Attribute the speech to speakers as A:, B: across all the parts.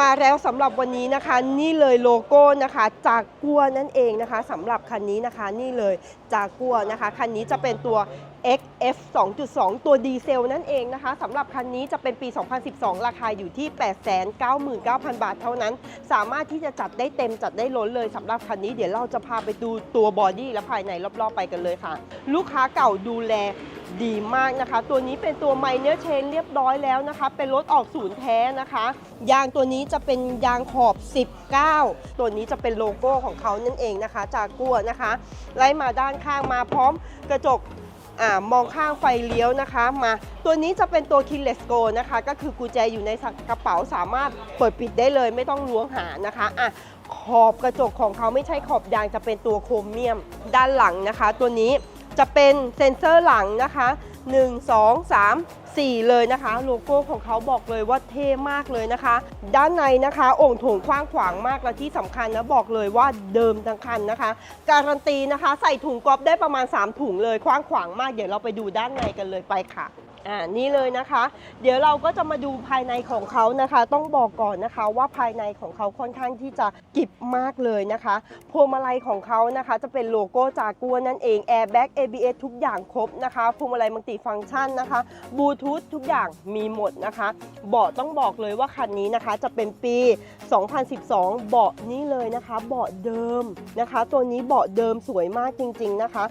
A: มาแล้วสำหรับวันนี้นะคะ นี่เลยโลโก้นะคะจากกัวนั่นเองนะคะสำหรับคันนี้นะคะนี่เลยจากกัวนะคะคันนี้จะเป็นตัว XF 2.2 ตัวดีเซลนั่นเองนะคะสำหรับคันนี้จะเป็นปี 2012 ราคาอยู่ที่ 899,000 บาทเท่านั้น สามารถที่จะจัดได้เต็มจัดได้ล้นเลยสำหรับคันนี้เดี๋ยวเราจะพาไปดูตัวบอดี้และภายในรอบๆไปกันเลยค่ะ ลูกค้าเก่าดูแล ดีมากนะคะ ตัวนี้เป็นตัวไมเนอร์เชนเรียบร้อยแล้วนะคะ เป็นรถออกศูนย์แท้นะคะ ยางตัวนี้จะเป็นยางขอบ 19 ตัวนี้จะเป็นโลโก้ของเขานั่นเองนะคะ จากกัวนะคะ ไล่มาด้านข้างมาพร้อมกระจกอมองข้างไฟเลี้ยวนะคะมาตัวนี้จะเป็นตัว Keyless Go นะคะ ก็คือกุญแจอยู่ในกระเป๋าสามารถเปิดปิดได้เลยไม่ต้องล้วงหานะคะอะขอบกระจกของเขาไม่ใช่ขอบยางจะเป็นตัวโครเมียม ด้านหลังนะคะ ตัวนี้ จะเป็นเซ็นเซอร์หลังนะคะ 1 2 3 4 เลยนะคะ โลโก้ของเขาบอกเลยว่าเท่มากเลยนะคะ ด้านในนะคะโอ่งโถงกว้างขวางมากและที่สำคัญนะบอกเลยว่าเดิมทั้งคันนะคะ การันตีนะคะ ใส่ถุงกอล์ฟได้ประมาณ 3 ถุงเลยกว้างขวางมากเดี๋ยวเราไปดูด้านในกันเลยไปค่ะ อ่านี่เลยนะคะ เดี๋ยวเราก็จะมาดูภายในของเขานะคะ ต้องบอกก่อนนะคะว่าภายในของเขาค่อนข้างที่จะกิบมากเลยนะคะพวงมาลัยของเขานะคะ จะเป็นโลโก้จากกัวนั่นเอง Airbag ABS ทุกอย่างครบนะคะพวงมาลัยมัลติฟังก์ชันนะคะบลูทูธทุกอย่างมีหมดนะคะเบาะต้องบอกเลยว่าคันนี้นะคะจะเป็นปี 2012 เบาะนี้เลยนะคะ เบาะเดิมนะคะ ตัวนี้เบาะเดิมสวยมากจริง ๆนะคะ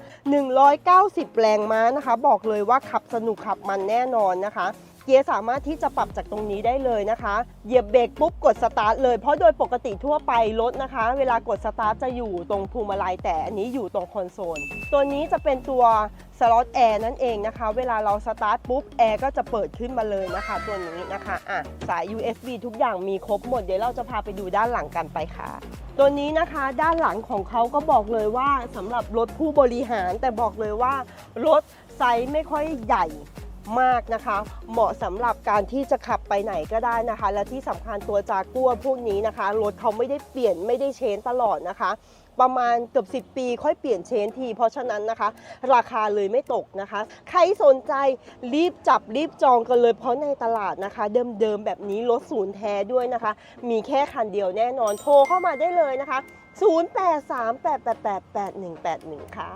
A: 190 แรงม้านะคะ บอกเลยว่าขับสนุกขับมันแน่นอนนะคะ เกียร์สามารถที่จะปรับจากตรงนี้ได้เลยนะคะ เหยียบเบรกปุ๊บกดสตาร์ทเลย เพราะโดยปกติทั่วไปรถนะคะ เวลากดสตาร์ทจะอยู่ตรงพวงมาลัยแต่อันนี้อยู่ตรงคอนโซล ตัวนี้จะเป็นตัวสล็อตแอร์นั่นเองนะคะ เวลาเราสตาร์ทปุ๊บแอร์ก็จะเปิดขึ้นมาเลยนะคะ ตัวนี้นะคะอะสาย USB ทุกอย่างมีครบหมด เดี๋ยวเราจะพาไปดูด้านหลังกันไปค่ะ ตัวนี้นะคะด้านหลังของเขาก็บอกเลยว่าสำหรับรถผู้บริหารแต่บอกเลยว่ารถไซส์ไม่ค่อยใหญ่ มากนะคะ เหมาะสำหรับการที่จะขับไปไหนก็ได้นะคะ และที่สำคัญตัวจากัวพวกนี้นะคะรถเขาไม่ได้เปลี่ยนไม่ได้เชนตลอดนะคะ ประมาณเกือบ 10 ปีค่อยเปลี่ยนเชนที เพราะฉะนั้นนะคะ ราคาเลยไม่ตกนะคะ ใครสนใจรีบจับรีบจองกันเลยเพราะในตลาดนะคะ เดิมๆแบบนี้รถศูนย์แท้ด้วยนะคะ มีแค่คันเดียวแน่นอนโทรเข้ามาได้เลยนะคะ 0838888181 ค่ะ